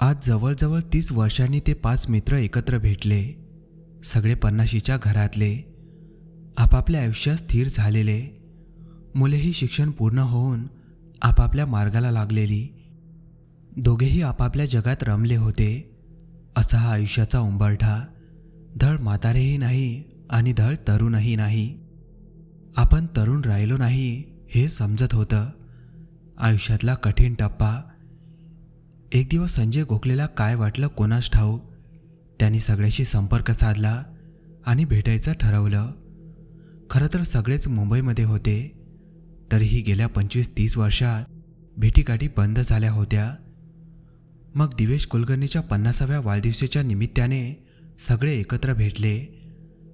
आज जवळजवळ तीस वर्षांनी ते पाच मित्र एकत्र भेटले. सगळे पन्नाशीच्या घरातले आपापल्या आयुष्यात स्थिर झालेले मुलेही शिक्षण पूर्ण होऊन आपापल्या मार्गाला लागलेली दोघेही आपापल्या जगात रमले होते. असा हा आयुष्याचा उंबरठा. धड म्हातारेही नाही आणि धड तरुणही नाही. आपण तरुण राहिलो नाही हे समजत होतं. आयुष्यातला कठीण टप्पा. एक दिवस संजय गोखलेला काय वाटलं कोणास ठाऊक? त्यांनी सगळ्याशी संपर्क साधला आणि भेटायचं ठरवलं. खरं तर सगळेच मुंबईमध्ये होते. तरीही गेल्या पंचवीस तीस वर्षात भेटीगाठी बंद झाल्या होत्या. मग दिवेश कुलकर्णीच्या पन्नासाव्या वाढदिवसाच्या निमित्ताने सगळे एकत्र भेटले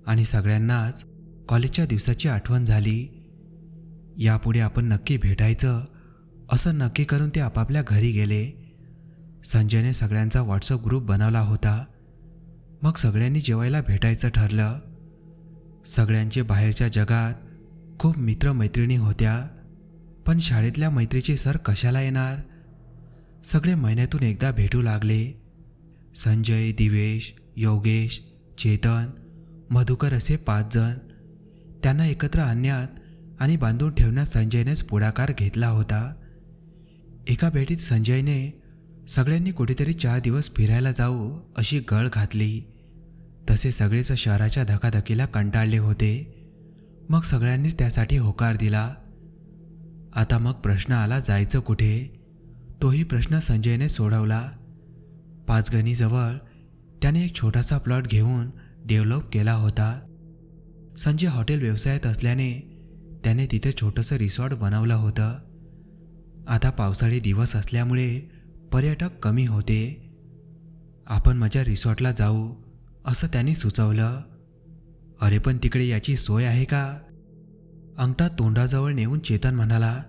आणि सगळ्यांनाच कॉलेजच्या दिवसाची आठवण झाली. यापुढे आपण नक्की भेटायचं असं नक्की करून ते आपापल्या घरी गेले. संजयने सगळ्यांचा व्हॉट्सअप ग्रुप बनवला होता. मग सगळ्यांनी जेवायला भेटायचं ठरलं. सगळ्यांचे बाहेरच्या जगात खूप मित्रमैत्रिणी होत्या पण शाळेतल्या मैत्रीचे सर कशाला येणार? सगळे महिन्यातून एकदा भेटू लागले. संजय दिवेश योगेश चेतन मधुकर असे पाच जण. त्यांना एकत्र आणण्यात आणि बांधून ठेवण्यात संजयनेच पुढाकार घेतला होता. एका भेटीत संजयने सगळ्यांनी कुठेतरी चार दिवस फिरायला जाऊ अशी गळ घातली. तसे सगळेच शहराच्या धकाधकीला कंटाळले होते. मग सगळ्यांनीच त्यासाठी होकार दिला. आता मग प्रश्न आला जायचं कुठे? तोही प्रश्न संजयने सोडवला. पाचगणीजवळ त्याने एक छोटासा प्लॉट घेऊन डेव्हलप केला होता. संजय हॉटेल व्यवसायात असल्याने त्याने तिथे छोटंसं रिसॉर्ट बनवलं होतं. आता पावसाळी दिवस असल्यामुळे पर्यटक कमी होते. आपण माझ्या रिसॉर्टला जाऊ. असं त्याने सुचवलं. अरे पण तिकडे याची सोय आहे का? अंगठा तोंडाजवळ नेऊन चेतन म्हणाला.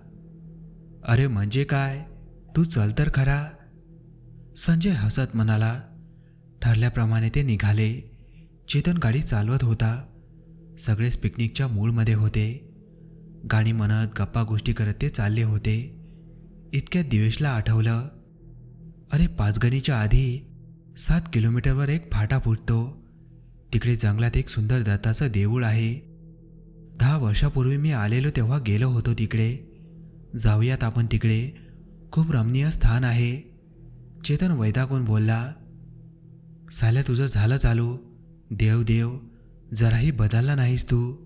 अरे म्हणजे काय? तू चल तर खरा. संजय हसत म्हणाला. ठरल्याप्रमाणे ते निघाले. चेतन गाडी चालवत होता. सगळेच पिकनिकच्या मूडमध्ये होते. गाणी म्हणत गप्पा गोष्टी करत ते चालले होते. इतक्यात दिवेशला आठवलं. अरे पाचगणीच्या आधी सात किलोमीटरवर एक फाटा फुटतो. तिकडे जंगलात एक सुंदर दत्ताचं देऊळ आहे. दहा वर्षापूर्वी मी आलेलो तेव्हा गेलो होतो तिकडे. जाऊयात आपण तिकडे. खूप रमणीय स्थान आहे. चेतन वैदागून बोलला साल्या तुझं झालं चालू. देव देव जराही बदलला नाहीस तू.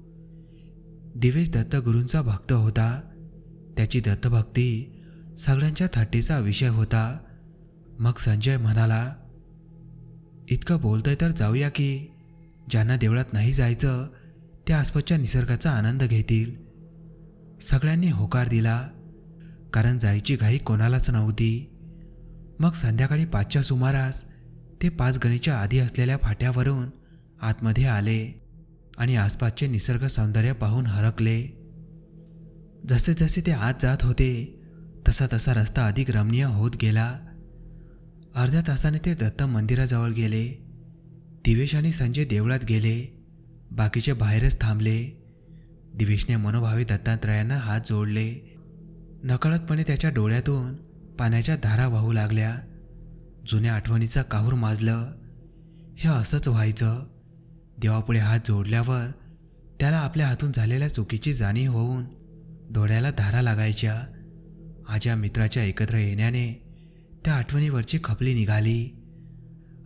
दिवेश दत्तगुरूंचा भक्त होता. त्याची दत्तभक्ती सगळ्यांच्या थट्टीचा विषय होता. मग संजय म्हणाला इतकं बोलतंय तर जाऊया की. ज्यांना देवळात नाही जायचं त्या आसपासच्या निसर्गाचा आनंद घेतील. सगळ्यांनी होकार दिला. कारण जायची घाई कोणालाच नव्हती. मग संध्याकाळी पाचच्या सुमारास ते पाच गणीच्या आधी असलेल्या फाट्यावरून आतमध्ये आले आणि आसपासचे निसर्ग सौंदर्य पाहून हरकले. जसे जसे ते आत जात होते तसा तसा रस्ता अधिक रमणीय होत गेला. अर्ध्या तासाने ते दत्त मंदिराजवळ गेले. दिवेश आणि संजय देवळात गेले. बाकीचे बाहेरच थांबले. दिवेशने मनोभावे दत्तात्रयांना हात जोडले. नकळतपणे त्याच्या डोळ्यातून पाण्याच्या धारा वाहू लागल्या. जुन्या आठवणीचा काहूर माजलं. हे असंच व्हायचं. देवापुढे हात जोडल्यावर त्याला आपल्या हातून झालेल्या चुकीची जाणीव होऊन डोळ्याला धारा लागायच्या. आज्या मित्राच्या एकत्र येण्याने त्या आठवणीवरची खपली निघाली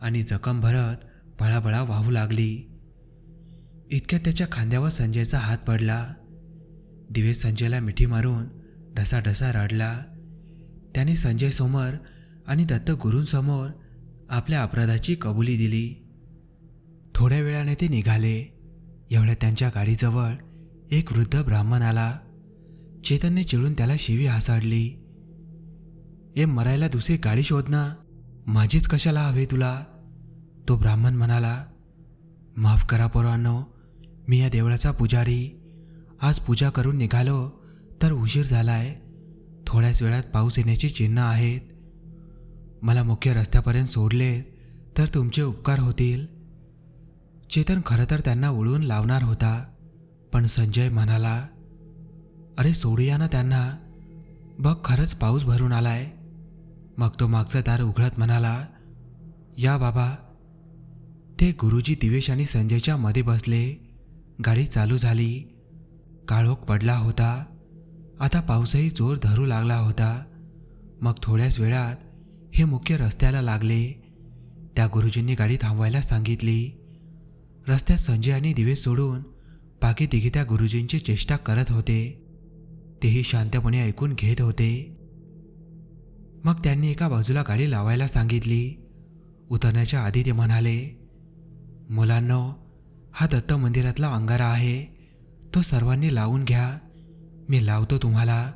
आणि जखम भरत भळाभळा वाहू लागली. इतक्यात त्याच्या खांद्यावर संजयचा हात पडला. दिवे संजयला मिठी मारून ढसाढसा रडला. त्याने संजयसमोर आणि दत्तगुरूंसमोर आपल्या अपराधाची कबुली दिली. थोड्या वेळाने ते निघाले. एवढ्या त्यांच्या गाडीजवळ एक वृद्ध ब्राह्मण आला. चेतनने चिळून त्याला शिवी हासाडली. ए मरायला दुसरी गाडी शोध ना. माझीच कशाला हवे तुला? तो ब्राह्मण म्हणाला माफ करा पोरांनो मी या देवळाचा पुजारी. आज पूजा करून निघालो तर उशीर झालाय. थोड्याच वेळात पाऊस येण्याची चिन्ह आहेत. मला मुख्य रस्त्यापर्यंत सोडले तर तुमचे उपकार होतील. चेतन खरं तर त्यांना उळून लावणार होता पण संजय म्हणाला अरे सोडूया ना त्यांना. बघ खरंच पाऊस भरून आलाय. मग तो मागचं दार उघडत म्हणाला या बाबा. ते गुरुजी दिवेश आणि संजयच्या मध्ये बसले. गाडी चालू झाली. काळोख पडला होता. आता पाऊसही जोर धरू लागला होता. मग थोड्याच वेळात हे मुख्य रस्त्याला लागले. त्या गुरुजींनी गाडी थांबवायला सांगितली. रस्त्यात संजय आणि दिवे सोडून बाकी तिघे त्या गुरुजींची चेष्टा करत होते. तेही शांतपणे ऐकून घेत होते. मग त्यांनी एका बाजूला गाडी लावायला सांगितली. उतरण्याच्या आधी ते म्हणाले मुलांनो हा दत्त मंदिरातला अंगारा आहे. तो सर्वांनी लावून घ्या. मी लावतो तुम्हाला.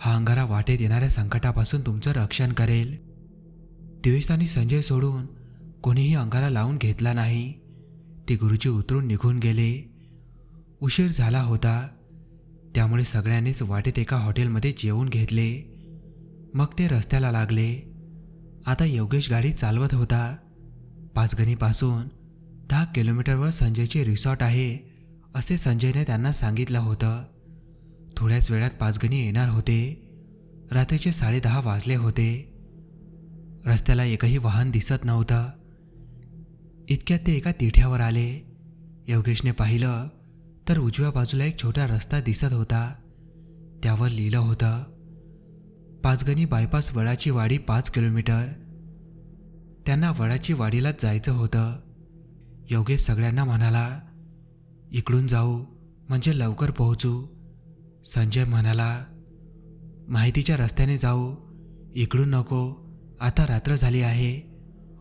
हा अंगारा वाटेत येणाऱ्या संकटापासून तुमचं रक्षण करेल. दिवेश आणि संजय सोडून कोणीही अंगारा लावून घेतला नाही. ते गुरुजी उतरून निघून गेले. उशीर झाला होता. त्यामुळे सगळ्यांनीच वाटेत एका हॉटेलमध्ये जेवून घेतले. मग ते रस्त्याला लागले. आता योगेश गाडी चालवत होता. पाचगणीपासून दहा किलोमीटरवर संजयचे रिसॉर्ट आहे असे संजयने त्यांना सांगितलं होतं. थोड्याच वेळात पाचगणी येणार होते. रात्रीचे साडेदहा वाजले होते. रस्त्याला एकही वाहन दिसत नव्हतं. इतक्यात ते एका तिठ्यावर आले. योगेशने पाहिलं तर उजव्या बाजूला एक छोटा रस्ता दिसत होता. त्यावर लिहिलं होतं पाचगणी बायपास वडाची वाडी पाच किलोमीटर. त्यांना वडाची वाडीलाच जायचं होतं. योगेश सगळ्यांना म्हणाला इकडून जाऊ म्हणजे लवकर पोहोचू. संजय म्हणाला माहितीच्या रस्त्याने जाऊ इकडून नको आता रात्र झाली आहे.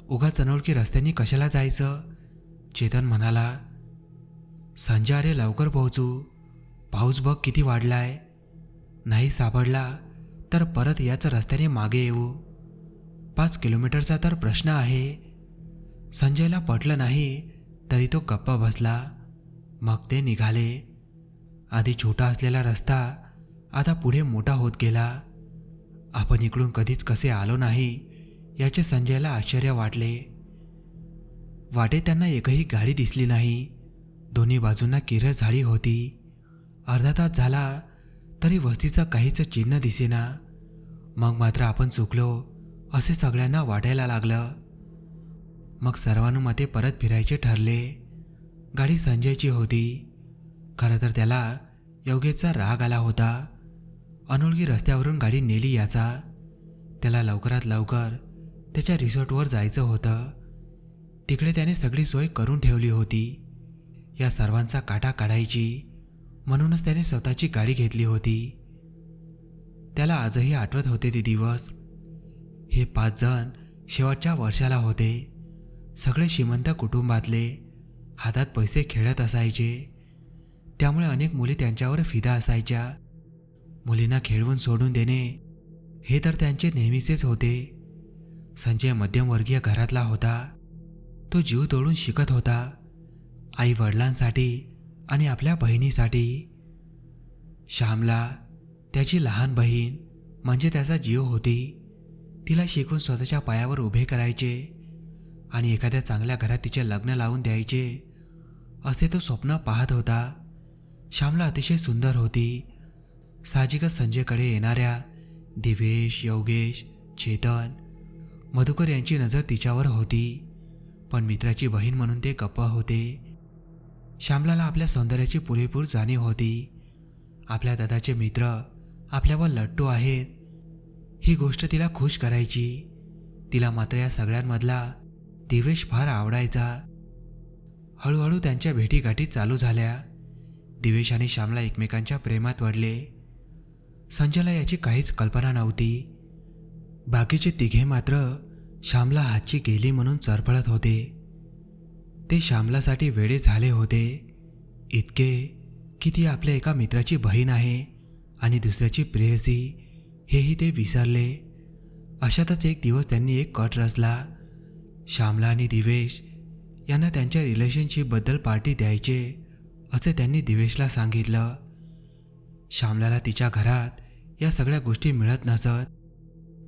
उगा अनोळखी रस्त्याने कशाला जायचं? चेतन म्हणाला संजय अरे लवकर पोहोचू. पाऊस बघ किती वाढलाय. नाही सापडला. तर परत याच रस्त्याने मागे येऊ. पाच किलोमीटरचा तर प्रश्न आहे. संजयला पटलं नाही तरी तो गप्पा बसला. मग ते निघाले. आधी छोटा असलेला रस्ता आता पुढे मोठा होत गेला. आपण इकडून कधीच कसे आलो नाही याचे संजयला आश्चर्य वाटले. वाटे त्यांना एकही गाडी दिसली नाही. दोन्ही बाजूंना किरळ झाडी होती. अर्धा तास झाला तरी वस्तीचं काहीच चिन्ह दिसेना. मग मात्र आपण चुकलो असे सगळ्यांना वाटायला लागलं. मग सर्वानुमते परत फिरायचे ठरले. गाडी संजयची होती. खरं तर त्याला योगेशचा राग आला होता. अनोळखी रस्त्यावरून गाडी नेली याचा. त्याला लवकरात लवकर त्याच्या रिसॉर्टवर जायचं होतं. तिकडे त्याने सगळी सोय करून ठेवली होती. या सर्वांचा काटा काढायची म्हणूनच त्याने स्वतःची गाडी घेतली होती. त्याला आजही आठवत होते ते दिवस. हे पाच जण शेवटच्या वर्षाला होते. सगळे श्रीमंत कुटुंबातले हातात पैसे खेळत असायचे. त्यामुळे अनेक मुली त्यांच्यावर फिदा असायच्या. मुलींना खेळवून सोडून देणे हे तर त्यांचे नेहमीचेच होते. संजय मध्यमवर्गीय घरातला होता. तो जीव तोडून शिकत होता. आई वडिलांसाठी आणि आपल्या बहिणीसाठी. श्यामला त्याची लहान बहीण म्हणजे त्याचा जीव होती. तिला शिकून स्वतःच्या पायावर उभे करायचे आणि एखाद्या चांगल्या घरात तिचे लग्न लावून द्यायचे असे तो स्वप्न पाहत होता. श्यामला अतिशय सुंदर होती. साहजिकच संजयकडे येणाऱ्या दिवेश योगेश चेतन मधुकर यांची नजर तिच्यावर होती. पण मित्राची बहीण म्हणून ते गप्प होते. श्यामलाला आपल्या सौंदर्याची पुरेपूर जाणीव होती. आपल्या दादाचे मित्र आपल्यावर लट्टू आहेत. ही गोष्ट तिला खुश करायची. तिला मात्र या सगळ्यांमधला दिवेश फार आवडायचा. हळूहळू त्यांच्या भेटीगाठी चालू झाल्या. दिवेश आणि श्यामला एकमेकांच्या प्रेमात वडले संजयला याची काहीच कल्पना नव्हती. बाकीचे तिघे मात्र श्यामला हातची गेली म्हणून चरफळत होते. ते श्यामलासाठी वेळे झाले होते. इतके की ती आपल्या एका मित्राची बहीण आहे. आणि दुसऱ्याची प्रेयसी हेही ते विसरले. अशातच एक दिवस त्यांनी एक कट रचला. श्यामला आणि दिवेश यांना त्यांच्या रिलेशनशिपबद्दल पार्टी द्यायचे असे त्यांनी दिवेशला सांगितलं. श्यामलाला तिच्या घरात या सगळ्या गोष्टी मिळत नसत.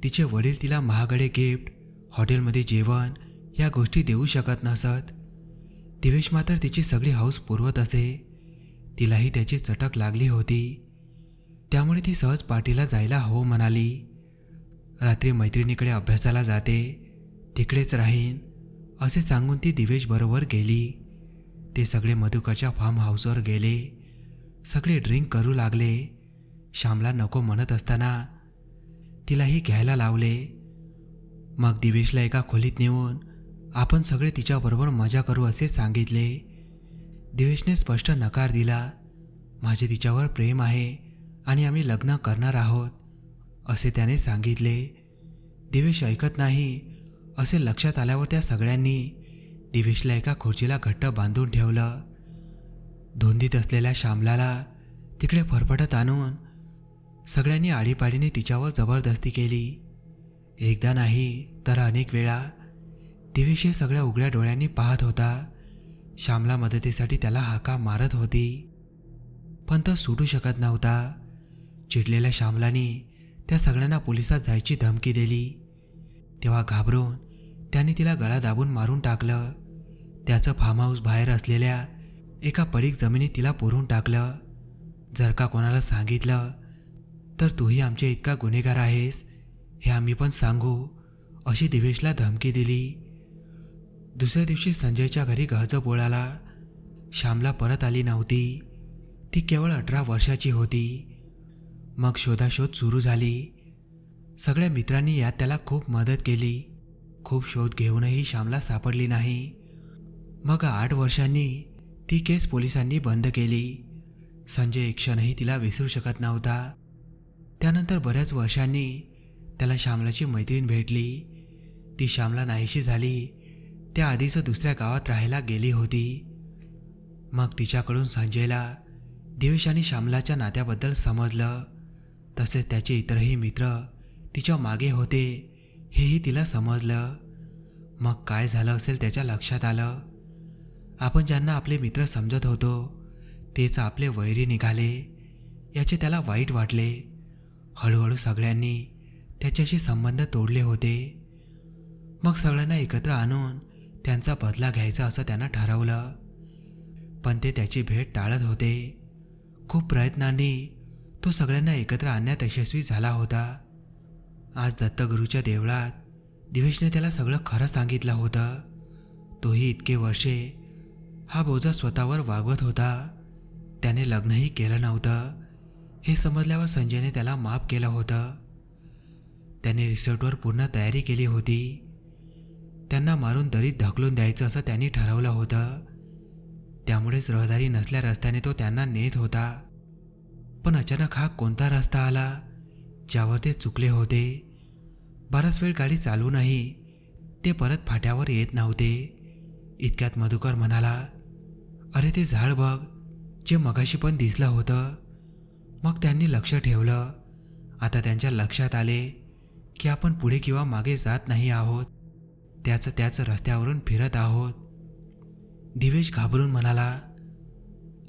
तिचे वडील तिला महागडे गिफ्ट हॉटेलमध्ये जेवण या गोष्टी देऊ शकत नसत. दिवेश मात्र तिची सगळी हौस पुरवत असे. तिलाही त्याची चटक लागली होती. त्यामुळे ती सहज पार्टीला जायला हो म्हणाली. रात्री मैत्रिणीकडे अभ्यासाला जाते तिकडेच राहीन असे सांगून ती दिवेशबरोबर गेली. ते सगळे मधुकरच्या फार्म हाऊसवर गेले. सगळे ड्रिंक करू लागले. श्यामला नको म्हणत असताना तिलाही घ्यायला लावले. मग दिवेशला एका खोलीत नेऊन आपण सगळे तिच्याबरोबर मजा करू असे सांगितले. दिवेशने स्पष्ट नकार दिला. माझे तिच्यावर प्रेम आहे. आणि आम्ही लग्न करणार आहोत असे त्याने सांगितले. दिवेश ऐकत नाही असे लक्षात आल्यावर त्या सगळ्यांनी दिवेशला एका खुर्चीला घट्ट बांधून ठेवलं. धोंदीत असलेल्या श्यामलाला तिकडे फरफटत आणून सगळ्यांनी आळीपाळीने तिच्यावर जबरदस्ती केली. एकदा नाही तर अनेक वेळा दिवेश हे सगळ्या उघड्या डोळ्यांनी पाहत होता. श्यामला मदतीसाठी त्याला हाका मारत होती. पण तो सुटू शकत नव्हता. चिडलेल्या श्यामलाने त्या सगळ्यांना पोलिसात जायची धमकी दिली. तेव्हा घाबरून त्याने तिला गळा दाबून मारून टाकलं. त्याचं फार्म हाऊस बाहेर असलेल्या एका पडीक जमिनीत तिला पुरून टाकलं. जर का कोणाला सांगितलं तर तूही आमच्या इतका गुन्हेगार आहेस हे आम्ही पण सांगू अशी दिवेशला धमकी दिली. दुसऱ्या दिवशी संजयच्या घरी गहज बोळाला श्यामला परत आली नव्हती. ती केवळ अठरा वर्षाची होती. मग शोधाशोध सुरू झाली. सगळ्या मित्रांनी यात त्याला खूप मदत केली. खूप शोध घेऊनही श्यामला सापडली नाही. मग आठ वर्षांनी ती केस पोलिसांनी बंद केली. संजय एक क्षणही तिला विसरू शकत नव्हता. त्यानंतर बऱ्याच वर्षांनी त्याला श्यामलाची मैत्रीण भेटली. ती श्यामला नाहीशी झाली. त्या आधीच दुसऱ्या गावात राहायला गेली होती. मग तिच्याकडून संजयला दिवेश आणि श्यामलाच्या नात्याबद्दल समजलं. तसेच त्याचे इतरही मित्र तिच्यामागे होते हेही तिला समजलं. मग काय झालं असेल त्याच्या लक्षात आलं. आपण ज्यांना आपले मित्र समजत होतो तेच आपले वैरी निघाले. याचे त्याला वाईट वाटले. हळूहळू सगळ्यांनी त्याच्याशी संबंध तोडले होते. मग सगळ्यांना एकत्र आणून त्यांचा बदला घ्यायचा असं त्यानं ठरवलं. पण ते त्याची भेट टाळत होते. खूप प्रयत्नांनी तो सगळ्यांना एकत्र आणण्यात यशस्वी झाला होता. आज दत्तगुरूच्या देवळात दिवेशने त्याला सगळं खरं सांगितलं होतं. तोही इतके वर्षे हा बोजा स्वतःवर वागवत होता. त्याने लग्नही केलं नव्हतं. हे समजल्यावर संजयने त्याला माफ केलं होतं. त्याने रिसॉर्टवर पूर्ण तयारी केली होती. त्यांना मारून दरीत ढकलून द्यायचं असं त्यांनी ठरवलं होतं. त्यामुळेच रहदारी नसल्या रस्त्याने तो त्यांना नेत होता. पण अचानक हा कोणता रस्ता आला ज्यावर ते चुकले होते? बराच वेळ गाडी चालूनही ते परत फाट्यावर येत नव्हते. इतक्यात मधुकर म्हणाला अरे ते झाड बघ जे मगाशी पण दिसलं होतं. मग त्यांनी लक्ष ठेवलं. आता त्यांच्या लक्षात आले की आपण पुढे किंवा मागे जात नाही आहोत. त्याच त्याच रस्त्यावरून फिरत आहोत. दिवेश घाबरून म्हणाला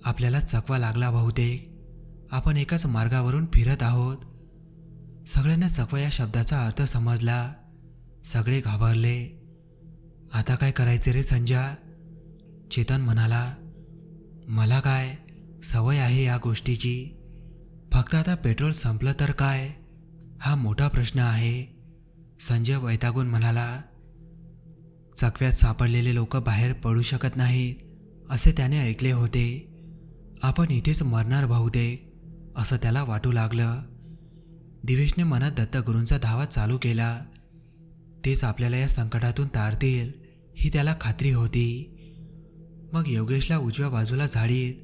आपल्याला चकवा लागला बहुतेक. आपण एकाच मार्गावरून फिरत आहोत. सगळ्यांना चकवा या शब्दाचा अर्थ समजला. सगळे घाबरले. आता काय करायचे रे संजा? चेतन म्हणाला मला काय? सवय आहे या गोष्टीची. फक्त आता पेट्रोल संपलं तर काय? हा मोठा प्रश्न आहे. संजय वैतागून म्हणाला चकव्यात सापडलेले लोक बाहेर पडू शकत नाहीत असे त्याने ऐकले होते. आपण इथेच मरणार बहुतेक. असं त्याला वाटू लागलं. दिवेशने मनात दत्तगुरूंचा धावा चालू केला. तेच आपल्याला या संकटातून तारतील ही त्याला खात्री होती. मग योगेशला उजव्या बाजूला झाडीत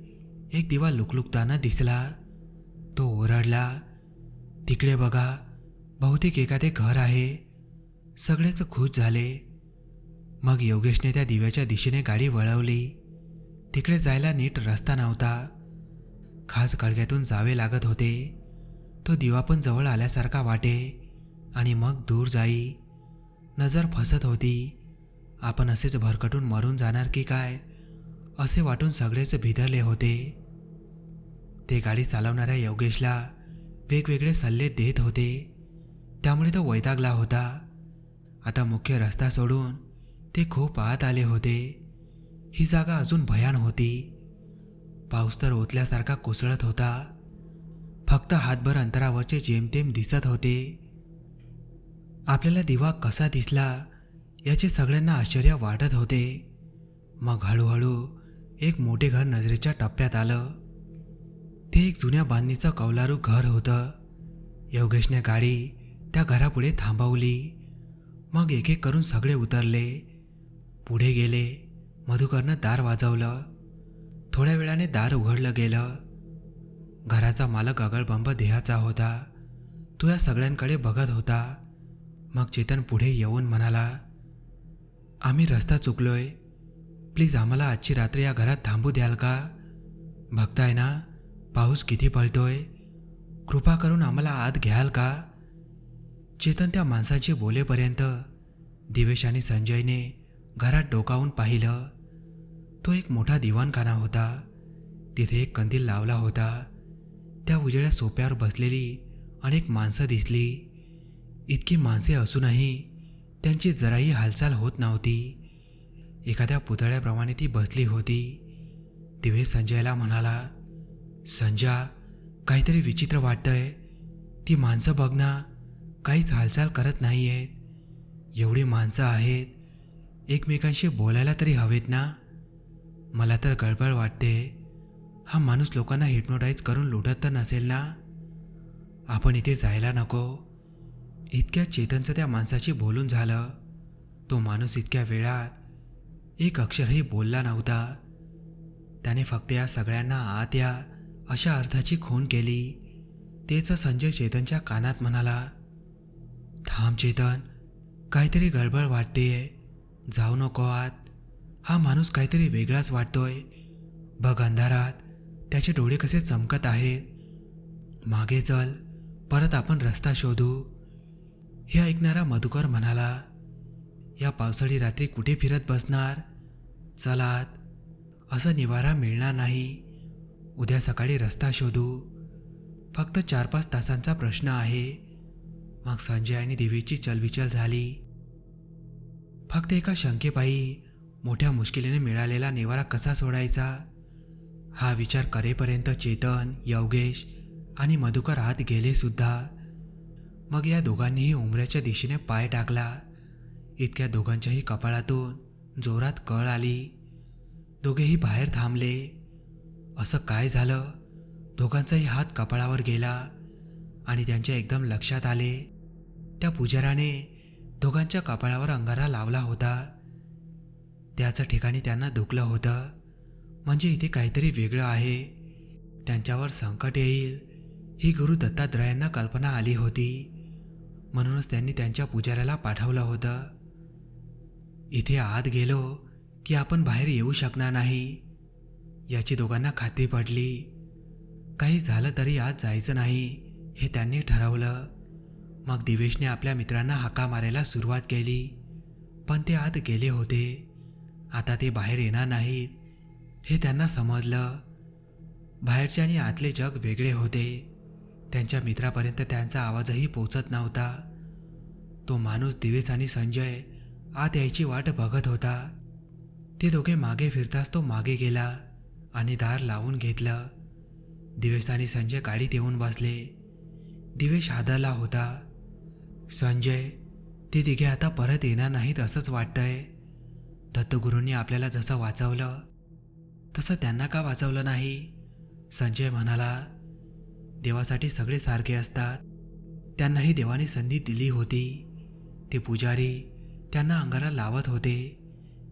एक दिवा लुकलुकताना दिसला. तो ओरडला तिकडे बघा बहुतेक एखादे घर आहे. सगळेच खुश झाले. मग योगेशने त्या दिव्याच्या दिशेने गाडी वळवली. तिकडे जायला नीट रस्ता नव्हता. खास कळग्यातून जावे लागत होते. तो दिवा पण जवळ आल्यासारखा वाटे आणि मग दूर जाई. नजर फसत होती. आपण असेच भरकटून मरून जाणार की काय? असे वाटून सगळेच भिदरले होते. ते गाडी चालवणाऱ्या योगेशला वेगवेगळे सल्ले देत होते. त्यामुळे तो वैतागला होता. आता मुख्य रस्ता सोडून ते खूप आत आले होते. ही जागा अजून भयान होती. पाऊस तर ओतल्यासारखा कोसळत होता. फक्त हातभर अंतरावरचे जेमतेम दिसत होते. आपल्याला दिवा कसा दिसला याचे सगळ्यांना आश्चर्य वाटत होते. मग हळूहळू एक मोठे घर नजरेच्या टप्प्यात आलं. ते एक जुन्या बांधणीचं कौलारू घर होतं. योगेशने गाडी त्या घरापुढे थांबवली. मग एक एक करून सगळे उतरले. पुढे गेले. मधुकरनं दार वाजवलं. थोड्या वेळाने दार उघडलं गेलं. घराचा मालक अगळबंब देहाचा होता. तो या सगळ्यांकडे बघत होता. मग चेतन पुढे येऊन म्हणाला आम्ही रस्ता चुकलोय. प्लीज आम्हाला आजची रात्र या घरात थांबू द्याल का? बघताय ना पाऊस किती पळतोय कृपा करून आम्हाला आत घ्याल का? चेतन त्या माणसाची बोलेपर्यंत दिवेश आणि संजयने घरात डोकावून पाहिलं. तो एक मोठा दिवाणखाना होता. तिथे एक कंदील लावला होता. त्या उजेड्या सोप्यावर बसलेली अनेक माणसं दिसली. इतकी माणसे असूनही त्यांची जराही हालचाल होत नव्हती. एखाद्या पुतळ्याप्रमाणे ती बसली होती. दिवे संजयला म्हणाला संजा काहीतरी विचित्र वाटतंय. ती माणसं बघ ना काहीच हालचाल करत नाही आहेत एवढी माणसं आहेत. एकमेकांशी बोलायला तरी हवेत ना? मला तर गळबळ वाटते. हा माणूस लोकांना हिप्नोटाईज करून लुटत तर नसेल ना? आपण इथे जायला नको. इतक्या चेतनचं त्या माणसाशी बोलून झालं. तो माणूस इतक्या वेळात एक अक्षरही बोलला नव्हता. त्याने फक्त या सगळ्यांना आत या अशा अर्थाची खून केली. तेच संजय चेतनच्या कानात म्हणाला थांब चेतन काहीतरी गडबड वाटतेय. जाऊ नको आत. हा माणूस काहीतरी वेगळाच वाटतोय. बघ अंधारात त्याचे डोळे कसे चमकत आहेत. मागे चल परत आपण रस्ता शोधू. हे ऐकणारा मधुकर म्हणाला या पावसाळी रात्री कुठे फिरत बसणार? चलात असा निवारा मिळणार नाही. उद्या सकाळी रस्ता शोधू. फक्त चार पाच तासांचा प्रश्न आहे. मग संजय आणि देवीची चलबिचल झाली. फक्त एका शंकेपायी मोठ्या मुश्किलीने मिळालेला निवारा कसा सोडायचा? हा विचार करेपर्यंत चेतन योगेश आणि मधुकर आत गेले सुद्धा. मग या दोघांनीही उमऱ्याच्या दिशेने पाय टाकला. इतक्या दोघांच्याही कपाळातून जोरात कळ आली. दोघेही बाहेर थांबले. असं काय झालं? दोघांचाही हात कपाळावर गेला आणि त्यांच्या एकदम लक्षात आले. त्या पुजाराने दोघांच्या कपाळावर अंगारा लावला होता. त्याच ठिकाणी त्यांना दुखलं होतं. म्हणजे इथे काहीतरी वेगळं आहे. त्यांच्यावर संकट येईल. ही गुरु दत्तात्रयांना कल्पना आली होती. म्हणूनच त्यांनी त्यांच्या पुजाऱ्याला पाठवलं होतं. इथे आत गेलो की आपण बाहेर येऊ शकणार नाही. याची दोघांना खात्री पडली. काही झालं तरी आत जायचं नाही हे त्यांनी ठरवलं. मग दिवेशने आपल्या मित्रांना हाका मारायला सुरुवात केली. पण ते आत गेले होते. आता ते बाहेर येणार नाहीत हे त्यांना समजलं. बाहेरचे आणि आतले जग वेगळे होते. त्यांच्या मित्रापर्यंत त्यांचा आवाजही पोचत नव्हता. तो माणूस दिवेश आणि संजय आत यायची वाट बघत होता. ते दोघे मागे फिरताच तो मागे गेला आणि दार लावून घेतलं. दिवेश आणि संजय गाडीत येऊन बसले. दिवेश हादरला होता. संजय ते तिघे आता परत येणार नाहीत असंच वाटतंय. दत्तगुरूंनी आपल्याला जसं वाचवलं तसं त्यांना का वाचवलं नाही? संजय म्हणाला देवासाठी सगळे सारखे असतात. त्यांनाही देवाने संधी दिली होती. ते पुजारी त्यांना अंगाला लावत होते.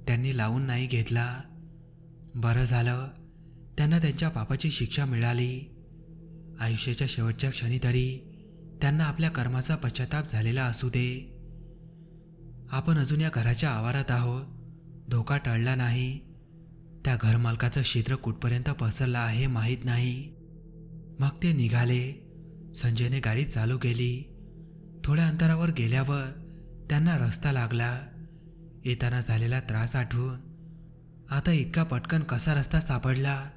त्यांनी लावून नाही घेतला. बरं झालं. त्यांना त्यांच्या पापाची शिक्षा मिळाली. आयुष्याच्या शेवटच्या क्षणी तरी त्यांना आपल्या कर्माचा पश्चाताप झालेला असू दे. आपण अजून या घराच्या आवारात आहोत. धोका टळला नाही. त्या घरमालकाचं क्षेत्र कुठपर्यंत पसरलं आहे माहीत नाही. मग ते निघाले. संजयने गाडी चालू केली. थोड्या अंतरावर गेल्यावर त्यांना रस्ता लागला. येताना झालेला त्रास आठवून आता इतका पटकन कसा रस्ता सापडला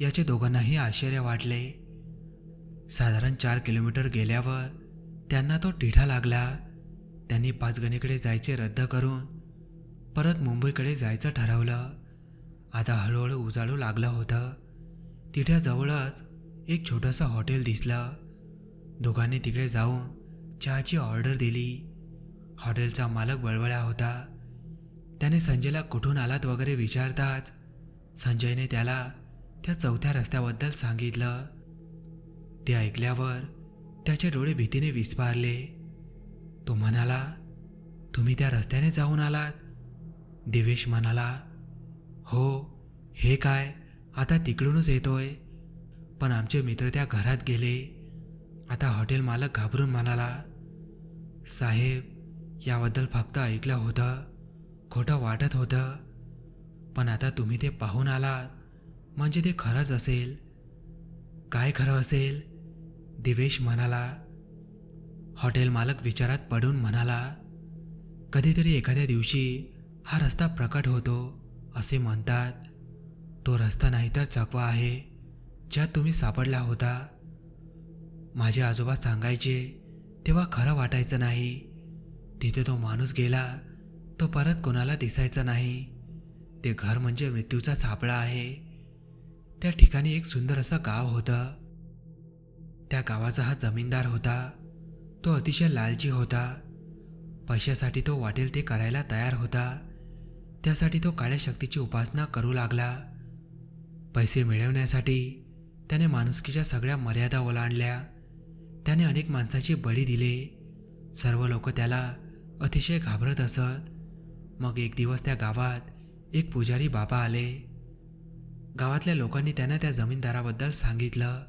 याचे दोघांनाही आश्चर्य वाटले. साधारण चार किलोमीटर गेल्यावर त्यांना तो तिठा लागला. त्यांनी पाचगणीकडे जायचे रद्द करून परत मुंबईकडे जायचं ठरवलं. आता हळूहळू उजाळू लागलं होतं. तिठ्याजवळच एक छोटंसं हॉटेल दिसलं. दोघांनी तिकडे जाऊन चहाची ऑर्डर दिली. हॉटेलचा मालक बळबळा होता. त्याने संजयला कुठून आलात वगैरे विचारताच संजयने त्याला त्या चौथ्या रस्त्याबद्दल सांगितलं. ते ऐकल्यावर त्याचे डोळे भीतीने विस्पारले तो म्हणाला तुम्ही त्या रस्त्याने जाऊन आलात? दिवेश म्हणाला हो हे काय? आता तिकडूनच येतोय. पण आमचे मित्र त्या घरात गेले. आता हॉटेल मालक घाबरून म्हणाला साहेब याबद्दल फक्त ऐकलं होतं. खोटं वाटत होतं. पण आता तुम्ही ते पाहून आलात. म्हणजे ते खरंच असेल. काय खरं असेल? दिवेश म्हणाला. हॉटेल मालक विचारात पडून म्हणाला कधीतरी एखाद्या दिवशी हा रस्ता प्रकट होतो असे म्हणतात. तो रस्ता नाही तर चकवा आहे ज्यात तुम्ही सापडला होता. माझे आजोबा सांगायचे तेव्हा खरं वाटायचं नाही. तिथे तो माणूस गेला तो परत कोणाला दिसायचा नाही. ते घर म्हणजे मृत्यूचा सापळा आहे. त्या ठिकाणी एक सुंदर असं गाव होतं. त्या गावाचा हा जमीनदार होता. तो अतिशय लालची होता. पैशासाठी तो वाटेल ते करायला तयार होता. त्यासाठी तो काळ्या शक्तीची उपासना करू लागला. पैसे मिळवण्यासाठी त्याने माणुसकीच्या सगळ्या मर्यादा ओलांडल्या. त्याने अनेक माणसाची बळी दिले. सर्व लोक त्याला अतिशय घाबरत असत. मग एक दिवस त्या गावात एक पुजारी बाबा आले. गावातल्या लोकांनी त्यांना त्या जमीनदाराबद्दल सांगितलं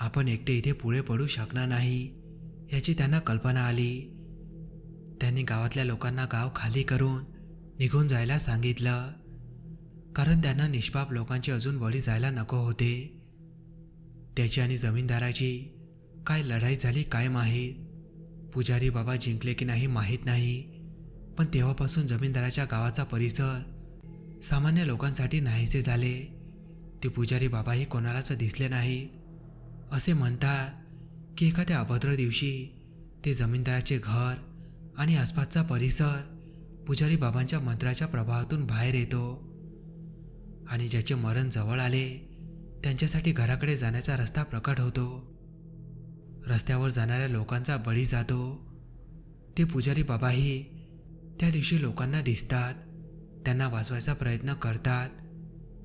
आपण एकटे इथे पुढे पडू शकणार नाही याची त्यांना कल्पना आली. त्यांनी गावातल्या लोकांना गाव खाली करून निघून जायला सांगितलं. कारण त्यांना निष्पाप लोकांची अजून बळी जायला नको होते. त्याची आणि जमीनदाराची काय लढाई झाली काय माहीत? पुजारी बाबा जिंकले की नाही माहीत नाही. पण तेव्हापासून जमीनदाराच्या गावाचा परिसर सामान्य लोकांसाठी नाहीसे झाले. ते पुजारी बाबाही कोणालाच दिसले नाही. असे म्हणतात की एखाद्या अभद्र दिवशी ते जमीनदाराचे घर आणि आसपासचा परिसर पुजारी बाबांच्या मंत्राच्या प्रभावातून बाहेर येतो. आणि ज्याचे मरण जवळ आले त्यांच्यासाठी घराकडे जाण्याचा रस्ता प्रकट होतो. रस्त्यावर जाणाऱ्या लोकांचा बळी जातो. ते पुजारी बाबाही त्या दिवशी लोकांना दिसतात. त्यांना वाचवायचा प्रयत्न करतात.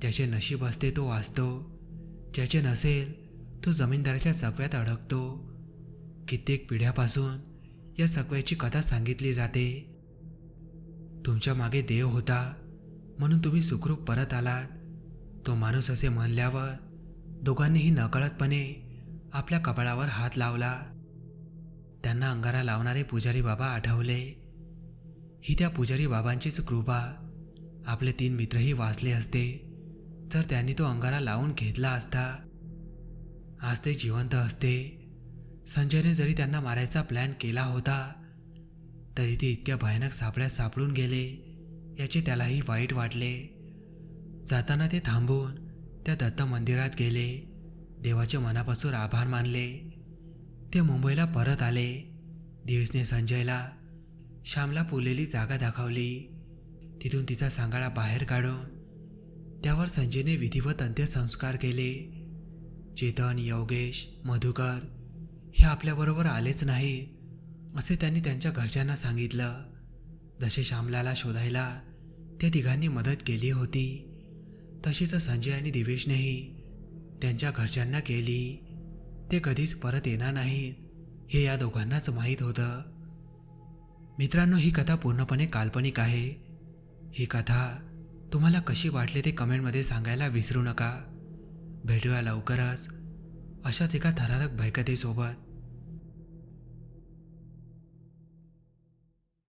ज्याचे नशीब असते तो वाचतो. ज्याचे नसेल तो जमीनदाराच्या चकव्यात अडकतो. कित्येक पिढ्यापासून या चकव्याची कथा सांगितली जाते. तुमच्या मागे देव होता म्हणून तुम्ही सुखरूप परत आलात. तो माणूस असे म्हणल्यावर दोघांनीही नकळतपणे आपल्या कपाळावर हात लावला. त्यांना अंगारा लावणारे पुजारी बाबा आठवले. ही त्या पुजारी बाबांचीच कृपा. आपले तीन मित्रही वाचले असते. जर त्यांनी तो अंगारा लावून घेतला असता आज ते जिवंत असते. संजयने जरी त्यांना मारायचा प्लॅन केला होता तरी ते इतक्या भयानक सापड्यात सापडून गेले याचे त्यालाही वाईट वाटले. जाताना ते थांबून त्या दत्त मंदिरात गेले. देवाचे मनापासून आभार मानले. ते मुंबईला परत आले. दिवेशने संजयला श्यामला पुरलेली जागा दाखवली. तिथून तिचा सांगाळा बाहेर काढून त्यावर संजयने विधिवत अंत्यसंस्कार केले. चेतन योगेश मधुकर हे आपल्याबरोबर आलेच नाही असे त्यांनी त्यांच्या घरच्यांना सांगितलं. जसे श्यामलाला शोधायला त्या तिघांनी मदत केली होती तशीच संजय आणि दिवेशनेही त्यांच्या घरच्यांना केली. ते कधीच परत येणार नाहीत हे या दोघांनाच माहीत होतं. मित्रांनो ही कथा पूर्णपणे काल्पनिक आहे. ही कथा तुम्हाला कशी वाटली ते कमेंटमध्ये सांगायला विसरू नका. भेटूया लवकरच अशाच एका थरारक भयकथेसोबत.